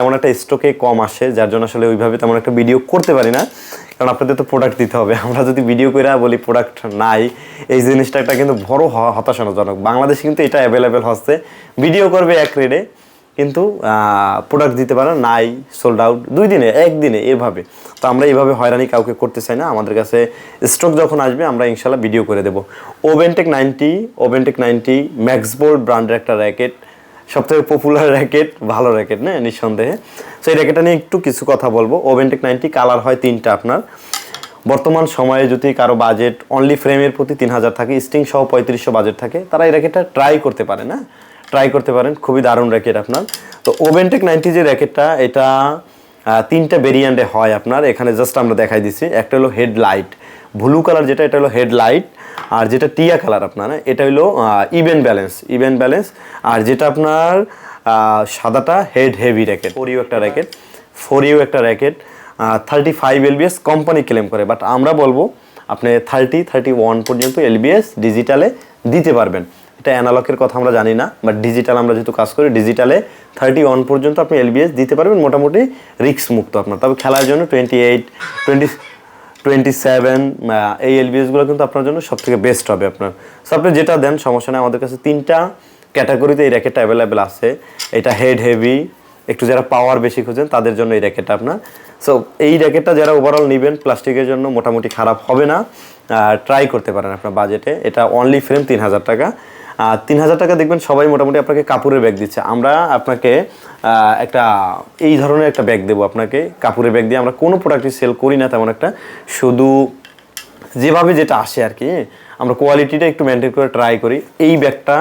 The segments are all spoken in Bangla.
তেমন একটা স্টকে কম আসে, যার জন্য আসলে ওইভাবে তেমন একটা ভিডিও করতে পারি না। কারণ আপনাদের তো প্রোডাক্ট দিতে হবে। আমরা যদি ভিডিও করে বলি প্রোডাক্ট নাই, এই জিনিসটা একটা কিন্তু বড় হতাশাজনক। বাংলাদেশে কিন্তু এটা অ্যাভেলেবেল হচ্ছে। ভিডিও করবে এক রেডে, কিন্তু প্রোডাক্ট দিতে পারে নাই সোল্ড আউট দুই দিনে একদিনে এভাবে। তো আমরা এইভাবে হয়রানি কাউকে করতে চাই না। আমাদের কাছে স্টক যখন আসবে, আমরা ইনশাল্লাহ ভিডিও করে দেবো। ওভেনটেক নাইনটি ওভেনটেক নাইনটি ম্যাক্সবোর্ড ব্র্যান্ডের একটা র্যাকেট সবথেকে পপুলার র্যাকেট ভালো র্যাকেট না? নিঃসন্দেহে। তো এই র্যাকেটটা নিয়ে একটু কিছু কথা বলব। ওভেনটেক নাইনটি কালার হয় তিনটা আপনার। বর্তমান সময়ে যদি কারও বাজেট অনলি ফ্রেমের প্রতি তিন হাজার থাকে স্টিং সহ পঁয়ত্রিশশো বাজেট থাকে, তারা এই র্যাকেটটা ট্রাই করতে পারে, না? ট্রাই করতে পারেন, খুবই দারুণ র্যাকেট আপনার। তো ওভেনটেক নাইনটি যে র্যাকেটটা এটা তিনটা ভেরিয়েন্টে হয় আপনার। এখানে জাস্ট আমরা দেখাই দিচ্ছি। একটা হলো হেডলাইট ব্লু কালার যেটা, এটা হলো হেডলাইট আর যেটা টিয়া কালার আপনার, এটা হলো ইভেন ব্যালেন্স ইভেন ব্যালেন্স আর যেটা আপনার সাদাটা head heavy racket four U একটা র্যাকেট ফোর ইউ একটা racket thirty five lbs company claim করে বাট আমরা বলব, আপনি থার্টি থার্টি ওয়ান পর্যন্ত এলবিএস ডিজিটালে দিতে পারবেন। এটা অ্যানালকের কথা আমরা জানি না বাট ডিজিটাল আমরা যেহেতু কাজ করি ডিজিটালে থার্টি ওয়ান পর্যন্ত আপনি এলবিএস দিতে পারবেন, মোটামুটি রিস্ক মুক্ত আপনার। তবে খেলার জন্য twenty eight twenty twenty seven এই এলবিএসগুলো কিন্তু আপনার জন্য সব থেকে বেস্ট হবে আপনার। সো আপনি যেটা দেন, সমস্যা নেই। আমাদের কাছে তিনটা ক্যাটাগরিতে এই র্যাকেটটা অ্যাভেলেবেল আছে। এটা হেড হেভি একটু যারা পাওয়ার বেশি খুঁজেন, তাদের জন্য এই র্যাকেটটা আপনার। সো এই র্যাকেটটা যারা ওভারঅল নেবেন, প্লাস্টিকের জন্য মোটামুটি খারাপ হবে না। ট্রাই করতে পারেন আপনার বাজেটে এটা অনলি ফ্রেম তিন হাজার টাকা। আর তিন হাজার টাকা দেখবেন সবাই মোটামুটি আপনাকে কাপড়ের ব্যাগ দিচ্ছে। আমরা আপনাকে একটা, এই ধরনের একটা ব্যাগ দেবো আপনাকে। কাপড়ের ব্যাগ দিয়ে আমরা কোনো প্রোডাক্টই সেল করি না, তেমন একটা। শুধু যেভাবে যেটা আসে আর কি আমরা কোয়ালিটিটা একটু মেনটেন করে ট্রাই করি। এই ব্যাগটা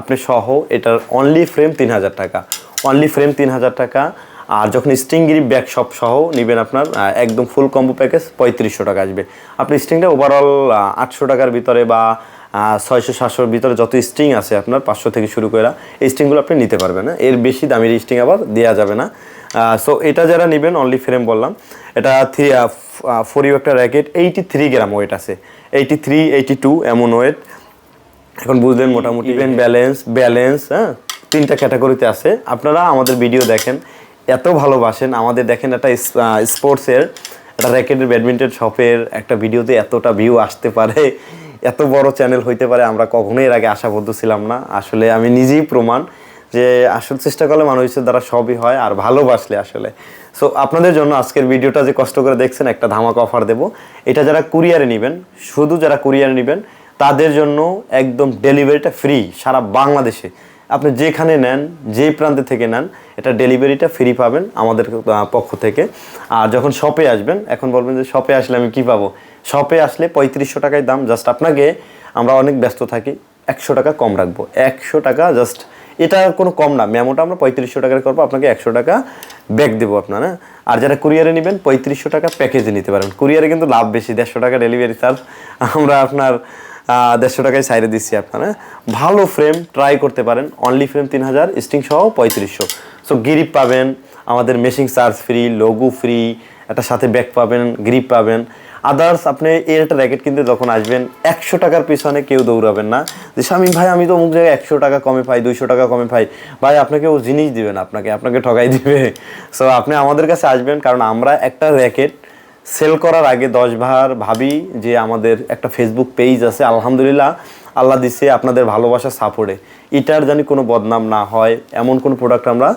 আপনি সহ এটার অনলি ফ্রেম তিন হাজার টাকা। অনলি ফ্রেম তিন হাজার টাকা। আর যখন স্টিংগিরি ব্যাগ সব সহ নেবেন আপনার একদম ফুল কম্বো প্যাকেজ পঁয়ত্রিশশো টাকা আসবে। আপনি স্ট্রিংটা ওভারঅল আটশো টাকার ভিতরে বা ছয়শো সাতশোর ভিতরে যত স্ট্রিং আছে আপনার পাঁচশো থেকে শুরু করে এই স্ট্রিংগুলো আপনি নিতে পারবেন না এর বেশি দামের স্ট্রিং আবার দেওয়া যাবে না। সো এটা যারা নেবেন অনলি ফ্রেম বললাম এটা থ্রি ফোর ইউ একটা racket eighty three gram weight আছে এইটি থ্রি এইটি টু এমন ওয়েট এখন বুঝলেন মোটামুটি। ইভেন ব্যালেন্স ব্যালেন্স হ্যাঁ? তিনটা ক্যাটাগরিতে আছে। আপনারা আমাদের ভিডিও দেখেন। এত ভালোবাসেন। আমাদের দেখেন একটা স্পোর্টসের একটা র্যাকেটের ব্যাডমিন্টন শপের একটা ভিডিওতে এতটা ভিউ আসতে পারে, এত বড় চ্যানেল হইতে পারে, আমরা কখনোই এর আগে আশাবদ্ধ ছিলাম না। আসলে আমি নিজেই প্রমাণ যে আসল চেষ্টা করলে মানুষের দ্বারা সবই হয় আর ভালোবাসলে আসলে। সো আপনাদের জন্য আজকের ভিডিওটা যে কষ্ট করে দেখছেন, একটা ধামাকা অফার দেবো। এটা যারা কুরিয়ারে নেবেন, শুধু যারা কুরিয়ারে নেবেন, তাদের জন্য একদম ডেলিভারিটা ফ্রি সারা বাংলাদেশে। আপনি যেখানে নেন যে প্রান্তে থেকে নেন, এটা ডেলিভারিটা ফ্রি পাবেন আমাদের পক্ষ থেকে। আর যখন শপে আসবেন, এখন বলবেন যে শপে আসলে আমি কী পাবো? শপে আসলে পঁয়ত্রিশশো টাকায় দাম জাস্ট আপনাকে আমরা অনেক ব্যস্ত থাকি, একশো টাকা কম রাখব। একশো টাকা জাস্ট এটা কোনো কম না, মেমোটা আমরা পঁয়ত্রিশশো টাকার করব, আপনাকে একশো টাকা ব্যাক দেবো আপনার হ্যাঁ? আর যারা কুরিয়ারে নেবেন, পঁয়ত্রিশশো টাকা প্যাকেজে নিতে পারেন। কুরিয়ারে কিন্তু লাভ বেশি, দেড়শো টাকা ডেলিভারি চার্জ আমরা আপনার দেড়শো টাকায় সাইডে দিচ্ছি আপনার? ভালো ফ্রেম ট্রাই করতে পারেন। অনলি ফ্রেম তিন হাজার স্টিং সহ পঁয়ত্রিশশো। সো গ্রিপ পাবেন, আমাদের মেশিং চার্জ ফ্রি লঘু ফ্রি একটা সাথে ব্যাগ পাবেন গ্রিপ পাবেন। আদার্স আপনি এর একটা র্যাকেট কিনতে যখন আসবেন, একশো টাকার পিছনে কেউ দৌড়াবেন না। যে স্বামী ভাই, আমি তো অমুক জায়গায় একশো টাকা কমে পাই, দুইশো টাকা কমে পাই। ভাই, আপনাকে ও জিনিস দিবেন আপনাকে আপনাকে ঠকাই দিবে। সো আপনি আমাদের কাছে আসবেন, কারণ আমরা একটা র্যাকেট সেল করার আগে দশ বার ভাবি যে আমাদের একটা ফেসবুক পেজ আছে, আলহামদুলিল্লাহ, আল্লাহ দিছে আপনাদের ভালোবাসা সাপোর্টে এটার জানি কোনো বদনাম না হয়, এমন কোনো প্রোডাক্ট আমরা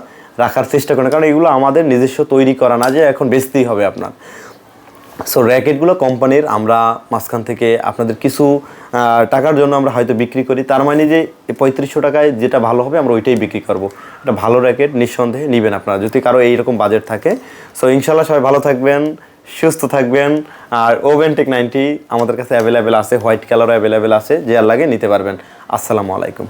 রাখার চেষ্টা করি কারণ এগুলো আমাদের নিজস্ব তৈরি করা না যে এখন বেচতেই হবে আপনার। সো র্যাকেটগুলো কোম্পানির আমরা মাঝখান থেকে আপনাদের কিছু টাকার জন্য আমরা হয়তো বিক্রি করি, তার মানে যে পঁয়ত্রিশশো টাকায় যেটা ভালো হবে আমরা ওইটাই বিক্রি করব। এটা ভালো র্যাকেট নিঃসন্দেহে নেবেন আপনারা, যদি কারও এইরকম বাজেট থাকে। সো ইনশাল্লাহ সবাই ভালো থাকবেন। সুস্থ থাকবেন। আর ওভেন টেক নাইনটি আমাদের কাছে অ্যাভেলেবেল আছে হোয়াইট কালারও অ্যাভেলেবেল আছে, যে আর লাগে নিতে পারবেন। আসসালামু আলাইকুম।